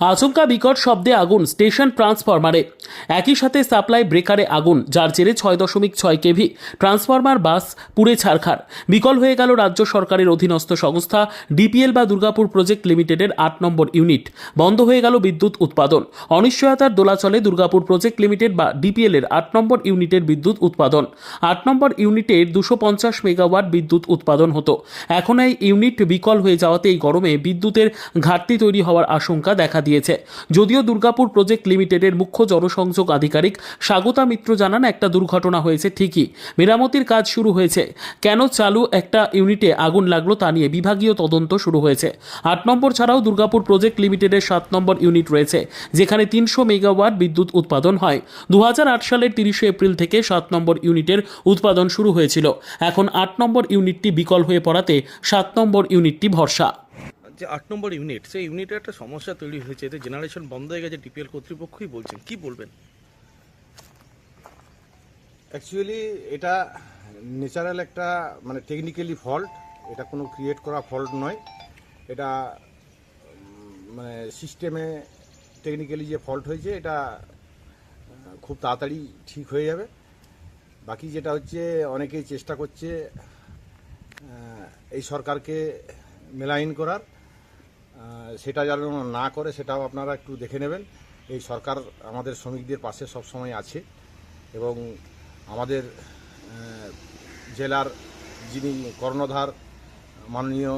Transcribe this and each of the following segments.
আচমকা বিকট শব্দে আগুন স্টেশন ট্রান্সফরমারে। একই সাথে সাপ্লাই ব্রেকারে আগুন, যার জেরে ছয় দশমিক ছয় কেভি। ট্রান্সফরমার বাস পুড়ে ছারখার। বিকল হয়ে গেল রাজ্য সরকারের অধীনস্থ সংস্থা ডিপিএল বা দুর্গাপুর প্রজেক্ট লিমিটেডের আট নম্বর ইউনিট। বন্ধ হয়ে গেল বিদ্যুৎ উৎপাদন। অনিশ্চয়তার দোলাচলে দুর্গাপুর প্রজেক্ট লিমিটেড বা ডিপিএল এর আট নম্বর ইউনিটের বিদ্যুৎ উৎপাদন। আট নম্বর ইউনিটের দুশো পঞ্চাশ মেগাওয়াট বিদ্যুৎ উৎপাদন হতো। এখন এই ইউনিট বিকল হয়ে যাওয়াতে এই গরমে বিদ্যুতের ঘাটতি তৈরি হওয়ার আশঙ্কা দেখা দিয়েছে। যদিও দুর্গাপুর প্রজেক্ট লিমিটেডের মুখ্য জনসংযোগ আধিকারিক স্বাগতা মিত্র জানান, একটা দুর্ঘটনা হয়েছে ঠিকই, মেরামতির কাজ শুরু হয়েছে। কেন চালু একটা ইউনিটে আগুন লাগল তা নিয়ে বিভাগীয় তদন্ত শুরু হয়েছে। আট নম্বর ছাড়াও দুর্গাপুর প্রজেক্ট লিমিটেডের সাত নম্বর ইউনিট রয়েছে, যেখানে তিনশো মেগাওয়াট বিদ্যুৎ উৎপাদন হয়। দু হাজার আট সালের তিরিশে এপ্রিল থেকে সাত নম্বর ইউনিটের উৎপাদন শুরু হয়েছিল। এখন আট নম্বর ইউনিটটি বিকল হয়ে পড়াতে সাত নম্বর ইউনিটটি ভরসা। যে আট নম্বর ইউনিট সেই ইউনিটে একটা সমস্যা তৈরি হয়েছে, এতে জেনারেশন বন্ধ হয়ে গেছে ডিপিএল কর্তৃপক্ষই বলছেন। কি বলবেন? অ্যাকচুয়ালি এটা ন্যাচারাল একটা মানে টেকনিক্যালি ফল্ট এটা কোনো ক্রিয়েট করা ফল্ট নয়। এটা মানে সিস্টেমে টেকনিক্যালি যে ফল্ট হয়েছে, এটা খুব তাড়াতাড়ি ঠিক হয়ে যাবে। বাকি যেটা হচ্ছে, অনেকেই চেষ্টা করছে এই সরকারকে মেলাইন করার। সেটা যেন না করে, সেটাও আপনারা একটু দেখে নেবেন। এই সরকার আমাদের শ্রমিকদের পাশে সবসময় আছে এবং আমাদের জেলার যিনি কর্ণধার, মাননীয়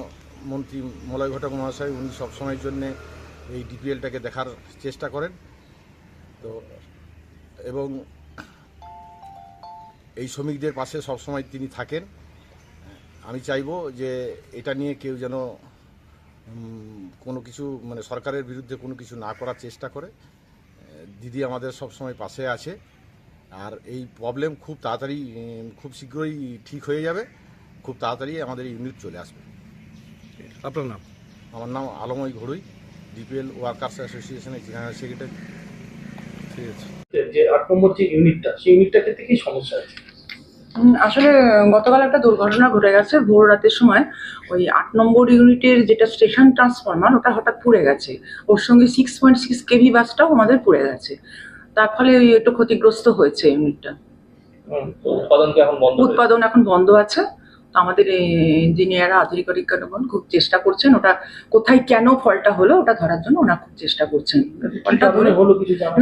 মন্ত্রী মলয় ঘটক মহাশয়, উনি সবসময়ের জন্য এই ডিপিএলটাকে দেখার চেষ্টা করেন। তো, এবং এই শ্রমিকদের পাশে সবসময় তিনি থাকেন। আমি চাইব যে এটা নিয়ে কেউ যেন কোনো কিছু মানে সরকারের বিরুদ্ধে কোনো কিছু না করার চেষ্টা করে। দিদি আমাদের সব সময় পাশে আছে। আর এই প্রবলেম খুব তাড়াতাড়ি খুব শীঘ্রই ঠিক হয়ে যাবে। খুব তাড়াতাড়ি আমাদের ইউনিট চলে আসবে। আপনার নাম? আমার নাম আলময় ঘড়ুই ডিপিএল ওয়ার্কার্স অ্যাসোসিয়েশনের জেনারেল সেক্রেটারি ঠিক আছে। যে আট নম্বর যে ইউনিটটা সেই ইউনিটটা ক্ষেত্রে কি সমস্যা আছে? আসলে গতকাল একটা দুর্ঘটনা ঘটে গেছে ভোর রাতের সময়। ওই আট নম্বর ইউনিটের যেটা স্টেশন ট্রান্সফরমার ওটা হঠাৎ পুড়ে গেছে। ওর সঙ্গে সিক্স পয়েন্ট সিক্স কেভি বাসটাও আমাদের পুড়ে গেছে। তার ফলে ওই একটু ক্ষতিগ্রস্ত হয়েছে ইউনিটটা। উৎপাদন এখন বন্ধ উৎপাদন এখন বন্ধ আছে। তো আমাদের ইঞ্জিনিয়াররা আধিকারিকগণ খুব চেষ্টা করছেন ওটা কোথায় কেন ফলটা হলো ওটা ধরার জন্য ওরা খুব চেষ্টা করছেন। ফলটা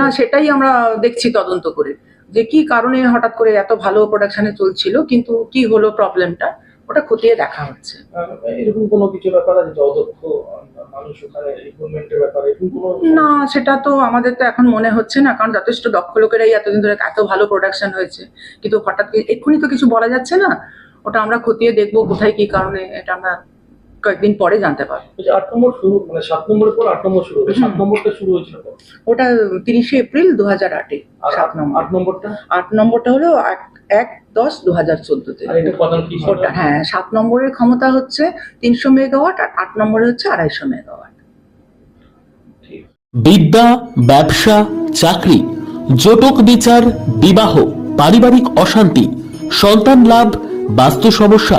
না সেটাই আমরা দেখছি তদন্ত করে। যে কি কারণে হঠাৎ করে এত ভালো প্রোডাকশনে চলছিল কিন্তু কি হলো প্রবলেমটা ওটা খতিয়ে দেখা হচ্ছে। এরকম কোনো কিছু ব্যাপার আছে? যে অদক্ষ মানুষ ওখানে রিক্রুটমেন্টের ব্যাপারে না সেটা তো আমাদের তো এখন মনে হচ্ছে না কারণ যথেষ্ট দক্ষ লোকেরাই এতদিন ধরে এত ভালো প্রোডাকশন হয়েছে। কিন্তু হঠাৎ করে- এক্ষুনি তো কিছু বলা যাচ্ছে না ওটা আমরা খতিয়ে দেখব কোথায় কি কারণে এটা আমরা কয়েকদিন পরে জানতে পারব। আট নম্বর শুরু মানে সাত নম্বরের পর আট নম্বর শুরু হবে। সাত নম্বরটা শুরু হয়েছিল ওটা তিরিশে এপ্রিল দু হাজার আটে আর সাত নম্বর। আট নম্বরটা? আট নম্বরটা হলো এক- এক দশ দু হাজার চোদ্দতে? ওটা হ্যাঁ সাত নম্বরের ক্ষমতা হচ্ছে তিনশো মেগাওয়াট আর আট নম্বরে হচ্ছে আড়াইশো মেগাওয়াট। বিদ্যা ব্যবসা চাকরি জটক বিচার বিবাহ পারিবারিক অশান্তি সন্তান লাভ বাস্তু সমস্যা